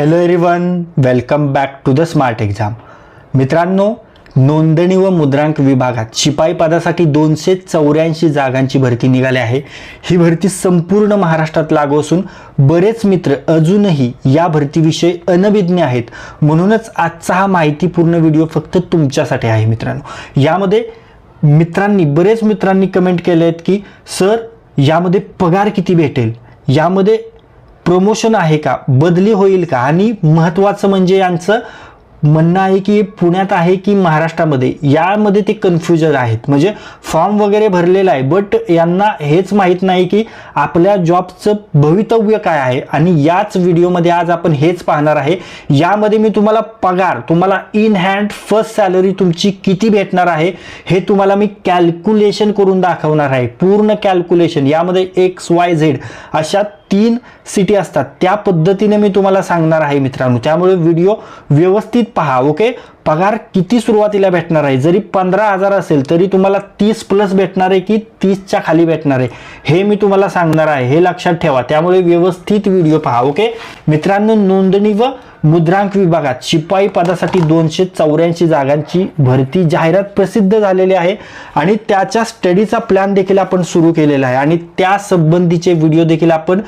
Hello everyone welcome back to the smart exam मित्रांनो नोंदणी व मुद्रांक विभागात शिपाई पदासाठी दोनशे चौऱ्याऐंशी जागांची भरती निघाली आहे. ही भरती संपूर्ण महाराष्ट्रात लागू असून बरेच मित्र अजूनही या भरतीविषयी अनभिज्ञ आहेत. म्हणूनच आजचा हा माहितीपूर्ण व्हिडिओ फक्त तुमच्यासाठी आहे मित्रांनो. यामध्ये मित्रांनी बरेच मित्रांनी कमेंट केले आहेत की सर यामध्ये पगार किती भेटेल? यामध्ये प्रमोशन आहे का? बदली होईल का? आणि महत्त्वाचं म्हणजे यांचं म्हणणं आहे की पुण्यात आहे की महाराष्ट्रामध्ये? यामध्ये ते कन्फ्युजन आहेत. म्हणजे फॉर्म वगैरे भरलेला आहे बट यांना हेच माहीत नाही की आपल्या जॉबचं भवितव्य काय आहे. आणि याच व्हिडिओमध्ये आज आपण हेच पाहणार आहे. यामध्ये मी तुम्हाला पगार तुम्हाला इन हँड फर्स्ट सॅलरी तुमची किती भेटणार आहे हे तुम्हाला मी कॅल्क्युलेशन करून दाखवणार आहे. पूर्ण कॅल्क्युलेशन यामध्ये एक्स वाय झेड अशा तीन सिटी असतात. त्या पद्धतीने मी तुम्हाला सांगणार आहे मित्रांनो. त्यामुळे व्हिडिओ व्यवस्थित पहा ओके? पगार किती सुरुवातीला भेटणार आहे? जरी पंधरा हजार असेल तरी तुम्हाला तीस प्लस भेटणार आहे की तीसच्या खाली भेटणार आहे? हे मी तुम्हाला सांगणार आहे. हे लक्षात ठेवा. त्यामुळे व्यवस्थित व्हिडिओ पहा ओके मित्रांनो नोंदणी व मुद्रांक विभागात शिपाई पदासाठी दोनशे चौऱ्याऐंशी जागांची भरती जाहिरात प्रसिद्ध झालेली आहे आणि त्याच्या स्टडीचा प्लॅन देखील आपण सुरू केलेला आहे. आणि त्या संबंधीचे व्हिडिओ देखील आपण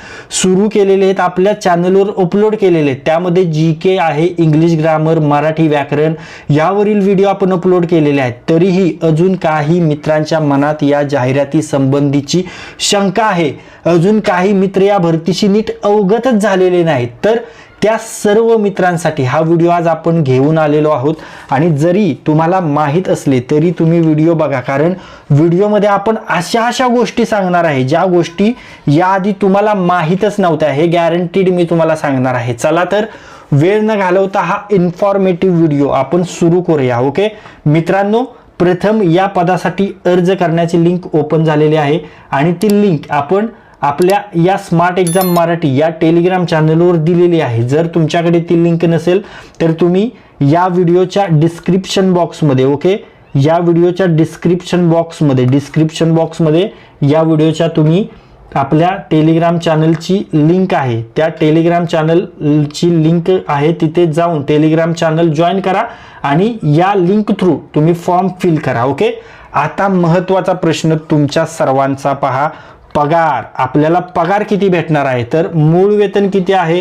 सुरू केलेले आहेत. आपल्या चॅनलवर अपलोड केलेले आहेत. त्यामध्ये जी के आहे इंग्लिश ग्रामर मराठी व्याकरण यावरील व्हिडिओ आपण अपलोड केलेले आहेत. तरीही अजून काही मित्रांच्या मनात या जाहिराती संबंधीची शंका आहे. अजून काही मित्र या भरतीशी नीट अवगतच झालेले नाहीत. तर त्या सर्व मित्रांसाठी हा व्हिडिओ आज आपण घेऊन आलेलो आहोत. आणि जरी तुम्हाला माहीत असले तरी तुम्ही व्हिडिओ बघा. कारण व्हिडिओमध्ये आपण अशा अशा गोष्टी सांगणार आहे ज्या गोष्टी याआधी तुम्हाला माहीतच नव्हत्या. हे गॅरंटीड मी तुम्हाला सांगणार आहे. चला तर वेळ न घालवता हा इन्फॉर्मेटिव्ह व्हिडिओ आपण सुरू करूया ओके मित्रांनो प्रथम या पदासाठी अर्ज करण्याची लिंक ओपन झालेली आहे आणि ती लिंक आपण आपल्या या स्मार्ट एक्झाम मराठी या टेलिग्राम चॅनलवर दिलेली आहे. जर तुमच्याकडे ती लिंक नसेल तर तुम्ही या व्हिडिओच्या डिस्क्रिप्शन बॉक्समध्ये ओके या व्हिडिओच्या डिस्क्रिप्शन बॉक्समध्ये डिस्क्रिप्शन बॉक्समध्ये या व्हिडिओच्या तुम्ही आपल्या टेलिग्राम चॅनलची लिंक आहे. त्या टेलिग्राम चॅनलची लिंक आहे तिथे जाऊन टेलिग्राम चॅनल जॉईन करा आणि या लिंक थ्रू तुम्ही फॉर्म फिल करा ओके आता महत्त्वाचा प्रश्न तुमच्या सर्वांचा पहा. पगार. आपल्याला पगार किती भेटणार आहे? तर मूळ वेतन किती आहे?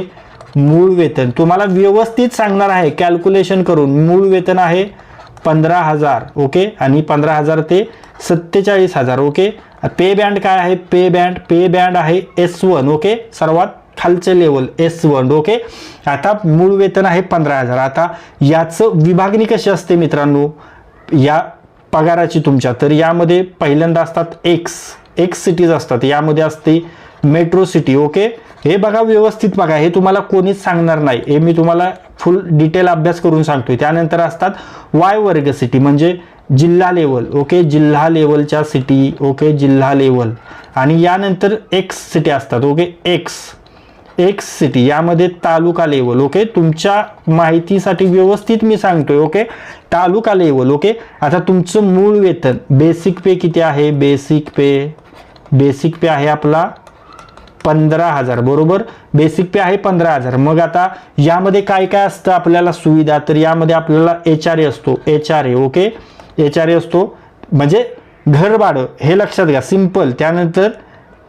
मूळ वेतन. तुम्हाला व्यवस्थित सांगणार आहे. कॅल्क्युलेशन करून मूळ वेतन आहे पंधरा हजार ओके आणि पंधरा हजार ते सत्तेचाळीस हजार ओके पे बँड काय आहे? पे बँड पे बँड आहे एस वन ओके सर्वात खालचे लेवल एस वन ओके आता मूळ वेतन आहे पंधरा हजार. आता याचं विभागणी कशी असते मित्रांनो? या पगाराची तुमच्या. तर यामध्ये पहिल्यांदा असतात एक्स एक्स सिटीज असतात. यामध्ये असते मेट्रो सिटी ओके हे बघा व्यवस्थित बघा. हे तुम्हाला कोणीच सांगणार नाही. हे मी तुम्हाला फुल डिटेल अभ्यास करून सांगतोय. त्यानंतर असतात वाय वर्ग सिटी म्हणजे जिल्हा लेवल ओके? जिल्हा लेवलच्या सिटी ओके? जिल्हा लेवल. आणि यानंतर एक्स सिटी असतात ओके? एक्स एक्स सिटी यामध्ये तालुका लेवल ओके? तुमच्या माहितीसाठी व्यवस्थित मी सांगतोय ओके? तालुका लेवल ओके? आता तुमचं मूळ वेतन बेसिक पे किती आहे? बेसिक पे बेसिक पे आहे आपला पंधरा हजार बरोबर? बेसिक पे आहे पंधरा हजार. मग आता यामध्ये काय काय असतं आपल्याला सुविधा? तर यामध्ये आपल्याला एच आर ए असतो H R A okay? H R A असतो. म्हणजे घर भाडं हे लक्षात घ्या सिंपल त्यानंतर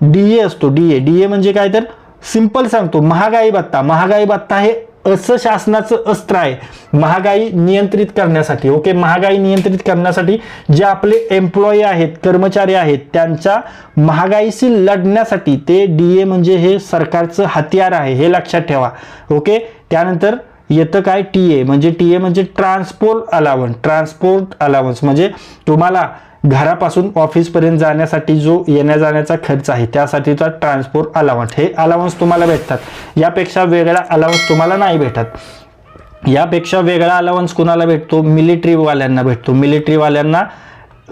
डी ए असतो डी ए डी ए म्हणजे काय तर सिंपल सांगतो महागाई भत्ता. महागाई भत्ता हे असं शासनाचं अस्त्र आहे. महागाई नियंत्रित करण्यासाठी ओके महागाई नियंत्रित करण्यासाठी जे आपले एम्प्लॉई आहेत कर्मचारी आहेत त्यांच्या महागाईशी लढण्यासाठी ते डी ए म्हणजे हे सरकारचं हत्यार आहे हे लक्षात ठेवा ओके त्यानंतर येतं काय? टी ए म्हणजे टी ए म्हणजे ट्रान्सपोर्ट अलावन्स ट्रान्सपोर्ट अलावन्स म्हणजे तुम्हाला घरापासून ऑफिसपर्यंत जाण्यासाठी जो येण्या जाण्याचा खर्च आहे त्यासाठीचा ट्रान्सपोर्ट अलावन्स हे अलावन्स तुम्हाला भेटतात. यापेक्षा वेगळा अलावन्स तुम्हाला नाही भेटत. यापेक्षा वेगळा अलावन्स कुणाला भेटतो? मिलिटरीवाल्यांना भेटतो. मिलिटरीवाल्यांना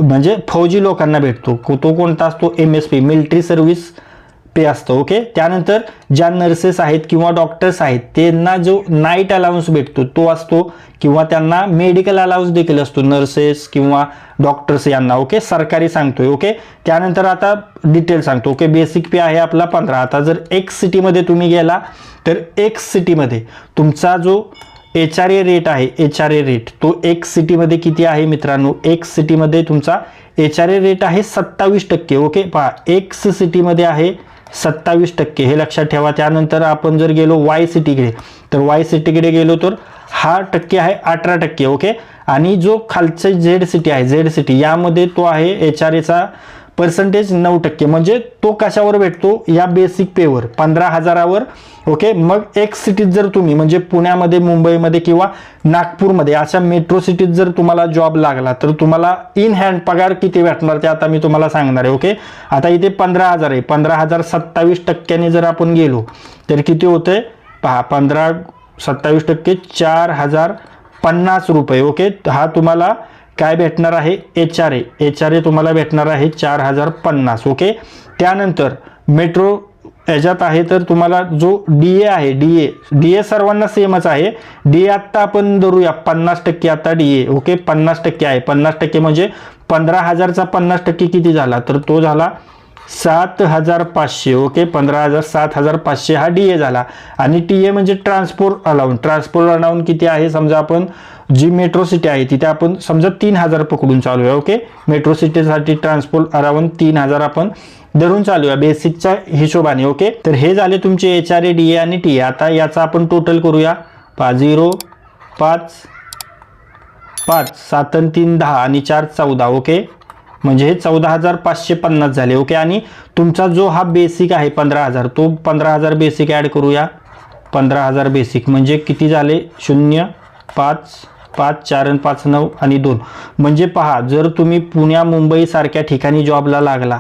म्हणजे फौजी लोकांना भेटतो. तो कोणता? असतो M S P military service pay असतं ओके त्यानंतर ज्या नर्सेस आहेत किंवा डॉक्टर्स आहेत त्यांना जो नाईट अलाउन्स भेटतो तो असतो किंवा त्यांना मेडिकल अलाउन्स देखील असतो नर्सेस किंवा डॉक्टर्स यांना ओके सरकारी सांगतोय ओके त्यानंतर आता डिटेल सांगतो ओके बेसिक पे आहे आपला पंधरा. आता जर एक्स सिटीमध्ये तुम्ही गेला तर एक्स सिटीमध्ये तुमचा जो एच आर ए रेट आहे एच आर ए रेट तो एक्स सिटीमध्ये किती आहे मित्रांनो? एक्स सिटीमध्ये तुमचा एच आर ए रेट आहे सत्तावीस टक्के ओके पहा एक्स सिटीमध्ये आहे सत्तावीस टक्के. हे लक्षात ठेवा. त्यानंतर आपण जर गेलो वाय सिटीकडे तर वाय सिटीकडे गेलो तर हा टक्के आहे अठरा टक्के ओके आणि जो खालचं झेड सिटी आहे झेड सिटी यामध्ये तो आहे एच आर एचा पर्सेंटेज नऊ टक्के. म्हणजे तो कशावर भेटतो? या बेसिक पेवर पंधरा हजारावर. ओके मग एक सिटीत जर तुम्ही म्हणजे पुण्यामध्ये मुंबईमध्ये किंवा नागपूरमध्ये अशा मेट्रो सिटीत जर तुम्हाला जॉब लागला तर तुम्हाला इन हँड पगार किती भेटणार ते आता मी तुम्हाला सांगणार आहे ओके आता इथे पंधरा हजार आहे. पंधरा हजार सत्तावीस टक्क्याने जर आपण गेलो तर किती होते पहा पंधरा सत्तावीस टक्के चार हजार पन्नास रुपये ओके हा तुम्हाला काय भेटणार आहे? H R A. H R A तुम्हाला भेटणार आहे चार हजार पन्नास ओके? त्यानंतर मेट्रो याच्यात आहे तर तुम्हाला जो डी ए आहे डी ए डी ए सर्वांना सेमच आहे. डी ए आत्ता आपण धरूया पन्नास टक्के आता डी ए ओके? पन्नास टक्के आहे. पन्नास टक्के म्हणजे पंधरा हजारचा पन्नास टक्के किती झाला? तर तो झाला सात हजार पाचशे ओके? पंधरा हजार सात हजार पाचशे हा डी ए झाला. आणि टी ए म्हणजे ट्रान्सपोर्ट अलाउन ट्रान्सपोर्ट अलाउन किती आहे? समजा आपण जी मेट्रो सिटी आहे तिथे आपण समजा तीन हजार पकडून चालू आहे ओके मेट्रो सिटीसाठी ट्रान्सपोर्ट अराउंड तीन हजार आपण धरून चालू आहे बेसिकच्या हिशोबाने ओके तर हे झाले तुमचे H R A D A आणि टी ए आता याचा आपण टोटल करूया. पाच झिरो पाच पाच सात आणि तीन दहा आणि चार चौदा ओके म्हणजे हे चौदा हजार पाचशे पन्नास झाले ओके आणि तुमचा जो हा बेसिक आहे पंधरा हजार तो पंधरा हजार बेसिक ॲड करूया. पंधरा हजार बेसिक म्हणजे किती झाले? शून्य पाच पाच चार आणि पाच नऊ आणि दोन. म्हणजे पहा जर तुम्ही पुण्या मुंबईसारख्या ठिकाणी जॉबला लागला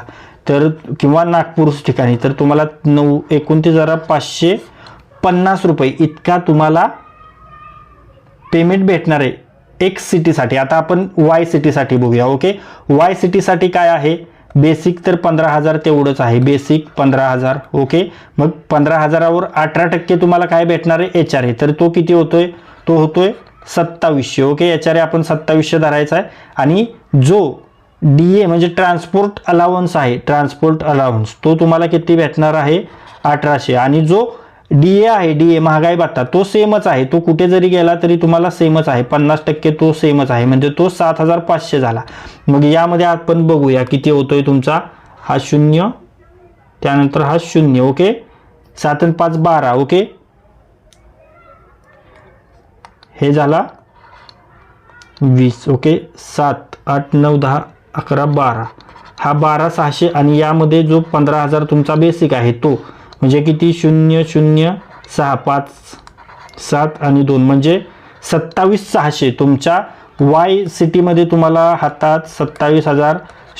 तर किंवा नागपूर ठिकाणी तर तुम्हाला नऊ एकोणतीस हजार पाचशे पन्नास रुपये इतका तुम्हाला पेमेंट भेटणार आहे एक्स सिटीसाठी आता आपण वाय सिटीसाठी बघूया ओके वाय सिटीसाठी काय आहे? बेसिक तर पंधरा हजार तेवढंच आहे. बेसिक पंधरा हजार ओके मग पंधरा हजारावर अठरा टक्के तुम्हाला काय भेटणार आहे? एच आर ए तर तो किती होतोय? तो होतोय सत्तावीसशे ओके याच्यावर आपण सत्तावीसशे धरायचा आहे. आणि जो डी ए म्हणजे ट्रान्सपोर्ट अलाउन्स आहे ट्रान्सपोर्ट अलाउन्स तो तुम्हाला किती भेटणार आहे? अठराशे. आणि जो डी ए आहे डी ए महागाई भत्ता तो सेमच आहे. तो कुठे जरी गेला तरी तुम्हाला सेमच आहे. पन्नास टक्के तो सेमच आहे. म्हणजे तो सात हजार पाचशे झाला. मग यामध्ये आपण बघूया किती होतोय तुमचा. हा शून्य. त्यानंतर हा शून्य ओके सात आणि पाच बारा ओके हे झाला वीस ओके? सात आठ नऊ दहा अकरा बारा. हा बारा सहाशे आणि यामध्ये जो पंधरा हजार तुमचा बेसिक आहे तो. म्हणजे किती? शून्य शून्य सहा पाच सात आणि दोन. म्हणजे सत्तावीस सहाशे. तुमच्या वाय सिटीमध्ये तुम्हाला हातात सत्तावीस हजार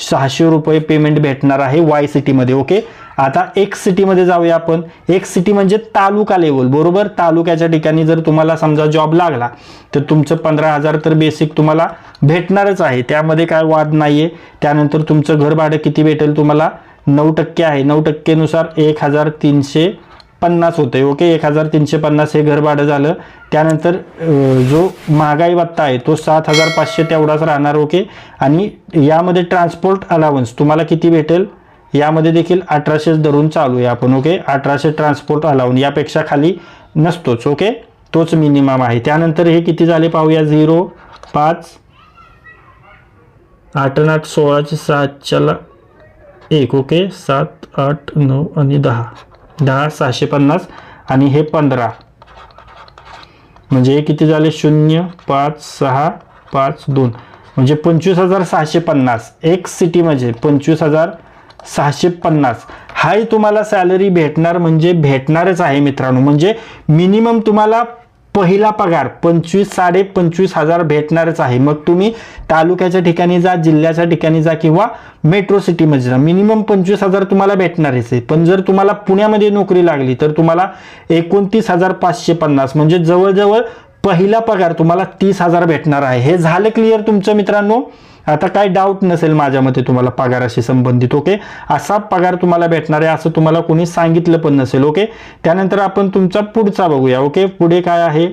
सहाशे रुपये पेमेंट भेटणार आहे वाय सिटीमध्ये ओके? आता एक सिटीमध्ये जाऊया आपण. एक सिटी म्हणजे तालुका लेवल बरोबर? तालुक्याच्या ठिकाणी जर तुम्हाला समजा जॉब लागला तर तुमचं पंधरा हजार तर बेसिक तुम्हाला भेटणारच आहे. त्यामध्ये काय वाद नाही आहे त्यानंतर तुमचं घर भाडं किती भेटेल तुम्हाला? नऊ टक्के आहे. नऊ टक्केनुसार एक हजार तीनशे पन्नास होते. ओके? एक हजार तीनशे पन्नास हे घर भाडं झालं. त्यानंतर जो महागाई भत्ता आहे तो सात हजार पाचशे तेवढाच राहणार. ओके? आणि यामध्ये ट्रान्सपोर्ट अलावन्स तुम्हाला किती भेटेल? यामध्ये देखील अठराशेच धरून चालू आहे आपण ओके अठराशे ट्रान्सपोर्ट अलाउन यापेक्षा खाली नसतोच ओके तोच मिनिमम आहे. त्यानंतर हे किती झाले पाहूया? झिरो पाच आठ आठ सोळाचे सातच्याला एक ओके सात आठ नऊ आणि दहा. दहा सहाशे पन्नास आणि हे पंधरा. म्हणजे हे किती झाले? शून्य पाच सहा पाच दोन. म्हणजे पंचवीस हजार सहाशे पन्नास. एक सिटी म्हणजे पंचवीस हजार सहाशे पन्नास. हाही तुम्हाला सॅलरी भेटणार म्हणजे भेटणारच आहे मित्रांनो. म्हणजे मिनिमम तुम्हाला पहिला पगार पंचवीस साडे पंचवीस हजार भेटणारच आहे. मग तुम्ही तालुक्याच्या ठिकाणी जा जिल्ह्याच्या ठिकाणी जा किंवा मेट्रो सिटीमध्ये जा. मिनिमम पंचवीस हजार तुम्हाला भेटणारच आहे. पण जर तुम्हाला पुण्यामध्ये नोकरी लागली तर तुम्हाला एकोणतीस हजार पाचशे पन्नास. म्हणजे जवळजवळ पहिला पगार तुम्हाला तीस हजार भेटणार आहे. हे झालं क्लिअर तुमचं मित्रांनो? आता काय डाऊट नसेल माझ्या मते तुम्हाला पगाराशी संबंधित ओके असा पगार तुम्हाला भेटणार आहे असं तुम्हाला कोणी सांगितलं पण नसेल ओके त्यानंतर आपण तुमचा पुढचा बघूया ओके पुढे काय आहे?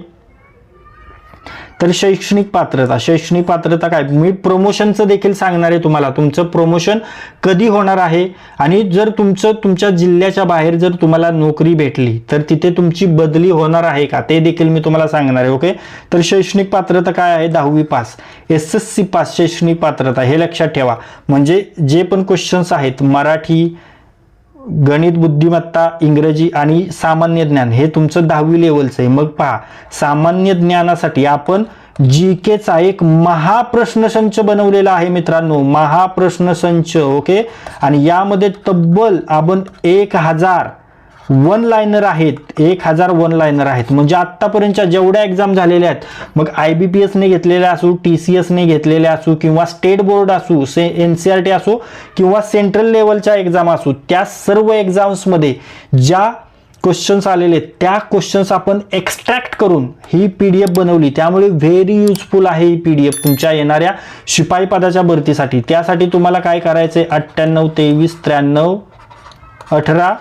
तर शैक्षणिक पात्रता शैक्षणिक पात्रता काय? मी प्रमोशनचं देखील सांगणार आहे तुम्हाला. तुमचं प्रमोशन कधी होणार आहे? आणि जर तुमचं तुमच्या जिल्ह्याच्या बाहेर जर तुम्हाला नोकरी भेटली तर तिथे तुमची बदली होणार आहे का? ते देखील मी तुम्हाला सांगणार आहे ओके तर शैक्षणिक पात्रता काय आहे? दहावी pass. S S C pass शैक्षणिक पात्रता हे लक्षात ठेवा. म्हणजे जे पण क्वेश्चन्स आहेत मराठी गणित बुद्धिमत्ता इंग्रजी आणि सामान्य ज्ञान हे तुमचं दहावी लेवलचं आहे. मग पहा सामान्य ज्ञानासाठी आपण जी केचा एक महाप्रश्नसंच बनवलेला आहे मित्रांनो. महाप्रश्नसंच ओके? आणि यामध्ये तब्बल आपण एक हजार वन लायनर आहेत एक हजार वन लायनर आहेत. म्हणजे आत्तापर्यंतच्या जेवढ्या एक्झाम झालेल्या आहेत मग आय बी पी एसने घेतलेल्या असू टी सी एसने घेतलेल्या असू किंवा स्टेट बोर्ड असू से एन सी आर टी असो किंवा सेंट्रल लेवलच्या एक्झाम असू त्या सर्व एक्झाम्समध्ये ज्या क्वेश्चन्स आलेले आहेत, त्या क्वेश्चन्स आपण एक्स्ट्रॅक्ट करून ही पी डी एफ बनवली. त्यामुळे व्हेरी युजफुल आहे ही पी डी एफ तुमच्या येणाऱ्या शिपाई पदाच्या भरतीसाठी. त्यासाठी तुम्हाला काय करायचं आहे अठ्ठ्याण्णव तेवीस त्र्याण्णव अठरा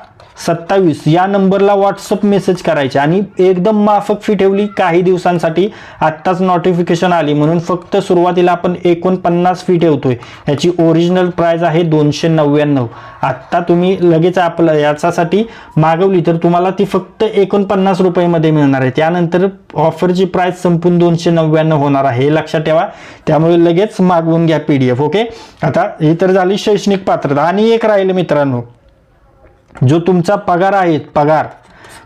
सत्तावीस. या नंबरला व्हॉट्सअप मेसेज करायचे. आणि एकदम माफक फी ठेवली. काही दिवसांसाठी आत्ताच नोटिफिकेशन आली. म्हणून फक्त सुरुवातीला आपण एकोणपन्नास फी ठेवतोय. याची ओरिजिनल प्राइस आहे दोनशे नव्याण्णव. आत्ता तुम्ही लगेच आपलं याच्यासाठी मागवली तर तुम्हाला ती फक्त एकोणपन्नास रुपयेमध्ये मिळणार आहे. त्यानंतर ऑफरची प्राइस संपून दोनशे नव्याण्णव होणार आहे. हे लक्षात ठेवा. त्यामुळे लगेच मागवून घ्या पी डी एफ ओके आता ही तर झाली शैक्षणिक पात्रता. आणि एक राहिलं मित्रांनो. जो तुमचा पगार आहे पगार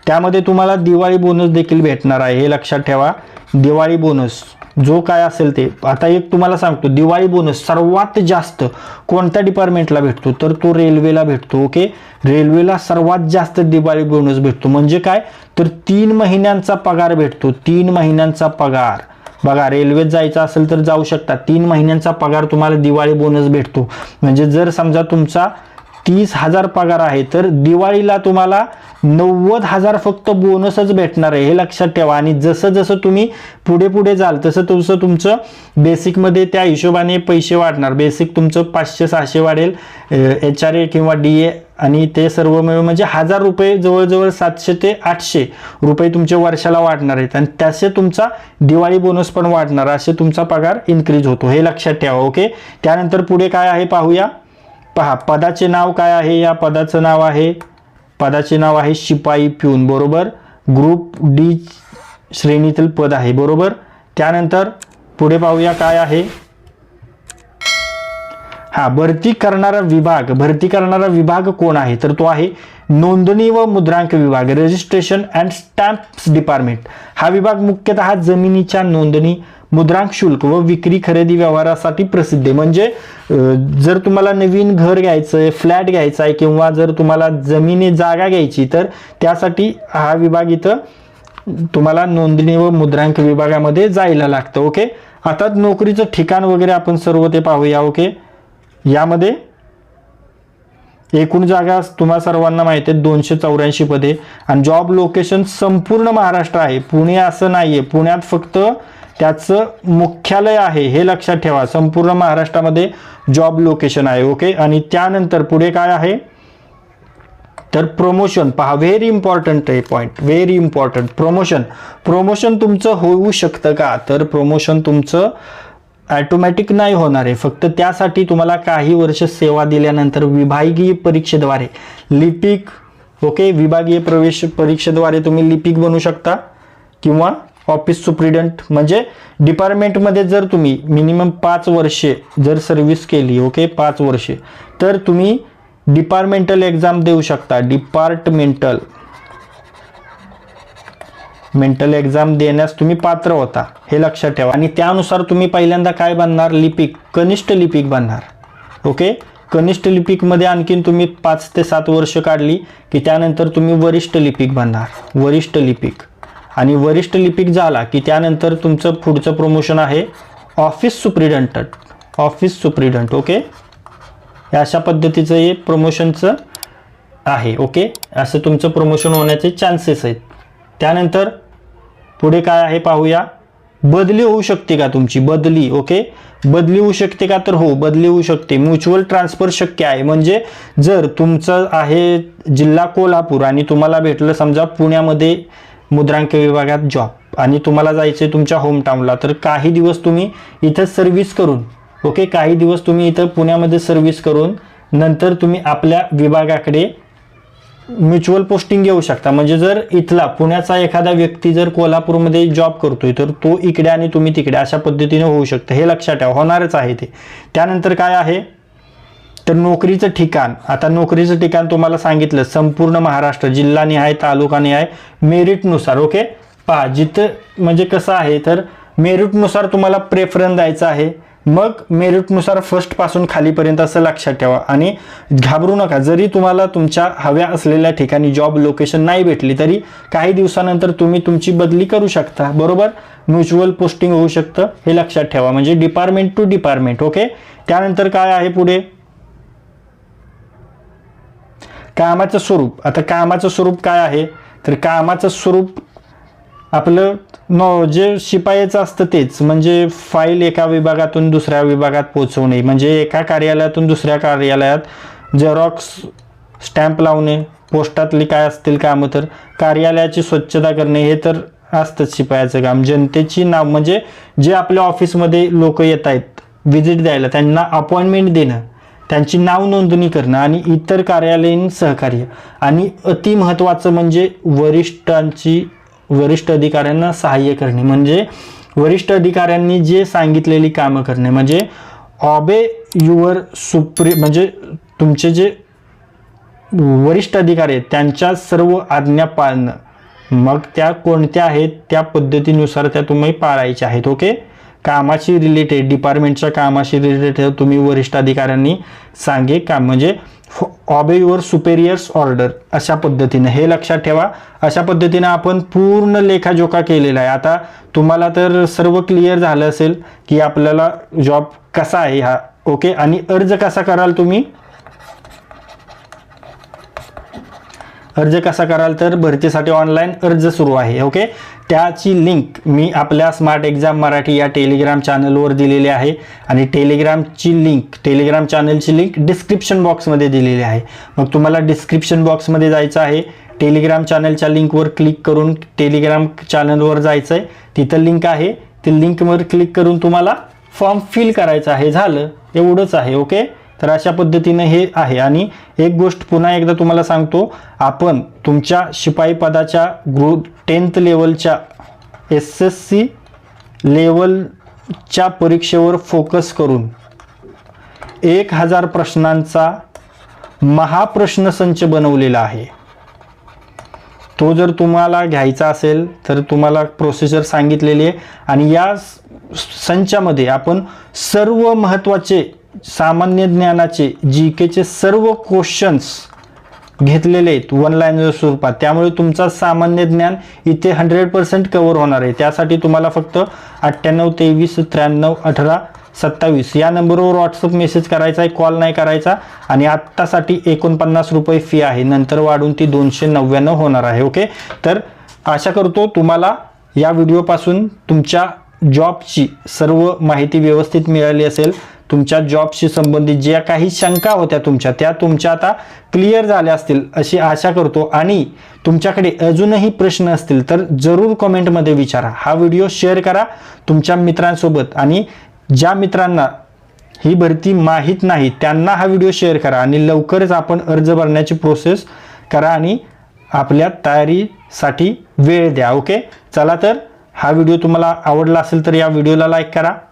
त्यामध्ये तुम्हाला दिवाळी बोनस देखील भेटणार आहे. हे लक्षात ठेवा. दिवाळी बोनस जो काय असेल ते. आता एक तुम्हाला सांगतो दिवाळी बोनस सर्वात जास्त कोणत्या डिपार्टमेंटला भेटतो? तर तो रेल्वेला भेटतो ओके रेल्वेला सर्वात जास्त दिवाळी बोनस भेटतो. म्हणजे काय? तर तीन महिन्यांचा पगार भेटतो. तीन महिन्यांचा पगार. बघा रेल्वेत जायचं असेल तर जाऊ शकता. तीन महिन्यांचा पगार तुम्हाला दिवाळी बोनस भेटतो. म्हणजे जर समजा तुमचा तीस हजार पगार आहे तर दिवाळीला तुम्हाला नव्वद हजार फक्त बोनसच भेटणार आहे हे लक्षात ठेवा. आणि जसं जसं तुम्ही पुढे पुढे जाल तसं तसं तुमचं बेसिकमध्ये त्या हिशोबाने पैसे वाढणार. बेसिक तुमचं पाचशे सहाशे वाढेल एच आर ए किंवा डी ए आणि ते सर्व मिळून म्हणजे हजार रुपये जवळजवळ सातशे ते आठशे रुपये तुमचे वर्षाला वाढणार आहेत. आणि त्याचे तुमचा दिवाळी बोनस पण वाढणार असे तुमचा पगार इन्क्रीज होतो हे लक्षात ठेवा ओके त्यानंतर पुढे काय आहे पाहूया. पहा पदाचे नाव काय आहे? या पदाचं नाव आहे पदाचे नाव आहे शिपाई प्यून बरोबर? ग्रुप डी श्रेणीतील पद आहे बरोबर? त्यानंतर पुढे पाहूया काय आहे. हा भरती करणारा विभाग भरती करणारा विभाग कोण आहे? तर तो आहे नोंदणी व मुद्रांक विभाग रजिस्ट्रेशन अँड स्टॅम्प्स डिपार्टमेंट हा विभाग मुख्यतः जमिनीच्या नोंदणी मुद्रांक शुल्क व विक्री खरेदी व्यवहारासाठी प्रसिद्ध आहे. म्हणजे जर तुम्हाला नवीन घर घ्यायचं आहे फ्लॅट घ्यायचा आहे किंवा जर तुम्हाला जमिनी जागा घ्यायची तर त्यासाठी हा विभाग इथं तुम्हाला नोंदणी व मुद्रांक विभागामध्ये जायला लागतं ओके? आता नोकरीचं ठिकाण वगैरे आपण सर्व ते पाहूया ओके? यामध्ये एकूण जागा तुम्हा सर्वांना माहिती आहे दोनशे चौऱ्याऐंशी पदे. आणि जॉब लोकेशन संपूर्ण महाराष्ट्र आहे. पुणे असं नाही आहे पुण्यात फक्त त्याचं मुख्यालय आहे हे लक्षात ठेवा. संपूर्ण महाराष्ट्रामध्ये जॉब लोकेशन आहे ओके आणि त्यानंतर पुढे काय आहे? तर प्रमोशन पहा व्हेरी इम्पॉर्टंट आहे point very important promotion promotion तुमचं होऊ शकतं का? तर प्रमोशन तुमचं ॲटोमॅटिक नाही होणार आहे. फक्त त्यासाठी तुम्हाला काही वर्ष सेवा दिल्यानंतर विभागीय परीक्षेद्वारे लिपिक ओके विभागीय प्रवेश परीक्षेद्वारे तुम्ही लिपिक बनू शकता किंवा ऑफिस सुप्रिडंट म्हणजे डिपार्टमेंटमध्ये जर तुम्ही मिनिमम पाच वर्षे जर सर्व्हिस केली ओके पाच वर्षे तर तुम्ही डिपार्टमेंटल एक्झाम देऊ शकता. डिपार्टमेंटल मेंटल एक्झाम देण्यास तुम्ही पात्र होता हे लक्षात ठेवा. आणि त्यानुसार तुम्ही पहिल्यांदा काय बनणार? लिपिक कनिष्ठ लिपिक बनणार. ओके कनिष्ठ लिपिकमध्ये आणखीन तुम्ही पाच ते सात वर्ष काढली की त्यानंतर तुम्ही वरिष्ठ लिपिक बनणार. वरिष्ठ लिपिक. आणि वरिष्ठ लिपिक झाला की त्यानंतर तुमचं पुढचं प्रमोशन आहे office superintendent office superintendent okay अशा पद्धतीचं हे प्रमोशनचं आहे ओके असं तुमचं प्रमोशन होण्याचे चान्सेस आहेत. त्यानंतर पुढे काय आहे पाहूया? बदली होऊ शकते का तुमची? बदली ओके बदली होऊ शकते का तर हो बदली होऊ शकते. म्युच्युअल ट्रान्सफर शक्य आहे. म्हणजे जर तुमचं आहे जिल्हा कोल्हापूर आणि तुम्हाला भेटलं समजा पुण्यामध्ये मुद्रांक विभागात जॉब आणि तुम्हाला जायचं आहे तुमच्या होमटाऊनला तर काही दिवस तुम्ही इथं सर्व्हिस करून ओके काही दिवस तुम्ही इथं पुण्यामध्ये सर्व्हिस करून नंतर तुम्ही आपल्या विभागाकडे म्युच्युअल पोस्टिंग घेऊ शकता. म्हणजे जर इथला पुण्याचा एखादा व्यक्ती जर कोल्हापूरमध्ये जॉब करतोय तर तो इकडे आणि तुम्ही तिकडे अशा पद्धतीने होऊ शकतं. हे लक्षात ठेवा. होणारच आहे ते. त्यानंतर काय आहे? तर नोकरीचं ठिकाण. आता नोकरीचं ठिकाण तुम्हाला सांगितलं. संपूर्ण महाराष्ट्र जिल्हानिहाय तालुकानिहाय मेरिटनुसार ओके? पहा जिथं म्हणजे कसं आहे तर मेरिटनुसार तुम्हाला प्रेफरन्स द्यायचा आहे. मग मेरिटनुसार फर्स्टपासून खालीपर्यंत असं लक्षात ठेवा. आणि घाबरू नका. जरी तुम्हाला तुमच्या हव्या असलेल्या ठिकाणी जॉब लोकेशन नाही भेटली तरी काही दिवसानंतर तुम्ही तुमची बदली करू शकता. बरोबर? म्युच्युअल पोस्टिंग होऊ शकतं. हे लक्षात ठेवा. म्हणजे डिपार्टमेंट टू डिपार्टमेंट ओके त्यानंतर काय आहे पुढे? कामाचं स्वरूप. आता कामाचं स्वरूप काय आहे? तर कामाचं स्वरूप आपलं नो जे शिपायाचं असतं तेच. म्हणजे फाईल एका विभागातून दुसऱ्या विभागात पोचवणे म्हणजे एका कार्यालयातून दुसऱ्या कार्यालयात झेरॉक्स स्टॅम्प लावणे. पोस्टातली काय असतील कामं तर कार्यालयाची स्वच्छता करणे. हे तर असतंच शिपायाचं काम. जनतेची नाव म्हणजे जे आपल्या ऑफिसमध्ये लोक येत आहेत व्हिजिट द्यायला त्यांना अपॉइंटमेंट देणं त्यांची नाव नोंदणी करणं आणि इतर कार्यालयीन सहकार्य. आणि अति महत्त्वाचं म्हणजे वरिष्ठांची वरिष्ठ अधिकाऱ्यांना सहाय्य करणे. म्हणजे वरिष्ठ अधिकाऱ्यांनी जे सांगितलेली कामं करणे. म्हणजे ऑबे युअर सुप्री म्हणजे तुमचे जे वरिष्ठ अधिकारी आहेत त्यांच्या सर्व आज्ञा पाळणं. मग त्या कोणत्या आहेत? त्या पद्धतीनुसार त्या तुम्ही पाळायच्या आहेत. ओके? कामाशी रिलेटेड डिपार्टमेंटच्या कामाशी रिलेटेड तुम्ही वरिष्ठ अधिकाऱ्यांनी सांगे काम. म्हणजे ऑबे युअर सुपेरियर्स ऑर्डर अशा पद्धतीनं. हे लक्षात ठेवा. अशा पद्धतीनं आपण पूर्ण लेखाजोखा केलेला आहे. आता तुम्हाला तर सर्व क्लिअर झालं असेल की आपल्याला जॉब कसा आहे हा. ओके आणि अर्ज कसा कराल तुम्ही? अर्ज कसा कराल तर भरतीसाठी ऑनलाईन अर्ज सुरू आहे. ओके त्याची लिंक मी आपल्या स्मार्ट एक्झाम मराठी या टेलिग्राम चॅनलवर दिलेली आहे. आणि टेलिग्रामची लिंक टेलिग्राम चॅनलची लिंक डिस्क्रिप्शन बॉक्समध्ये दिलेली आहे. मग तुम्हाला डिस्क्रिप्शन बॉक्समध्ये जायचं आहे. टेलिग्राम चॅनलच्या लिंकवर क्लिक करून टेलिग्राम चॅनलवर जायचं आहे तिथं लिंक आहे. ती लिंकवर क्लिक करून तुम्हाला फॉर्म फिल करायचा आहे. झालं. एवढंच आहे. ओके तर अशा पद्धतीनं हे आहे. आणि एक गोष्ट पुन्हा एकदा तुम्हाला सांगतो आपण तुमच्या शिपाई पदाच्या ग्रुप टेन्थ लेवलच्या एस एस सी लेवलच्या परीक्षेवर फोकस करून एक हजार प्रश्नांचा महाप्रश्नसंच बनवलेला आहे. तो जर तुम्हाला घ्यायचा असेल तर तुम्हाला प्रोसिजर सांगितलेली आहे. आणि या संचामध्ये आपण सर्व महत्त्वाचे सामान्य ज्ञानाचे जी केचे सर्व क्वेश्चन्स घेतलेले आहेत वन लाईनर स्वरूपात. त्यामुळे तुमचा सामान्य ज्ञान इथे हंड्रेड पर्सेंट कव्हर होणार आहे. त्यासाठी तुम्हाला फक्त अठ्ठ्याण्णव तेवीस त्र्याण्णव अठरा सत्तावीस या नंबरवर व्हॉट्सअप मेसेज करायचा आहे कॉल नाही करायचा आणि आत्तासाठी एकोणपन्नास रुपये फी आहे. नंतर वाढून ती दोनशे नव्याण्णव होणार आहे ओके तर आशा करतो तुम्हाला या व्हिडिओपासून तुमच्या जॉबची सर्व माहिती व्यवस्थित मिळाली असेल. तुमच्या जॉबशी संबंधित ज्या काही शंका होत्या तुमच्या त्या तुमच्या आता क्लिअर झाल्या असतील अशी आशा करतो. आणि तुमच्याकडे अजूनही प्रश्न असतील तर जरूर कमेंटमध्ये विचारा. हा व्हिडिओ शेअर करा तुमच्या मित्रांसोबत. आणि ज्या मित्रांना ही भरती माहीत नाही त्यांना हा व्हिडिओ शेअर करा. आणि लवकरच आपण अर्ज भरण्याची प्रोसेस करा आणि आपल्या तयारीसाठी वेळ द्या ओके चला तर हा व्हिडिओ तुम्हाला आवडला असेल तर या व्हिडिओला लाईक करा.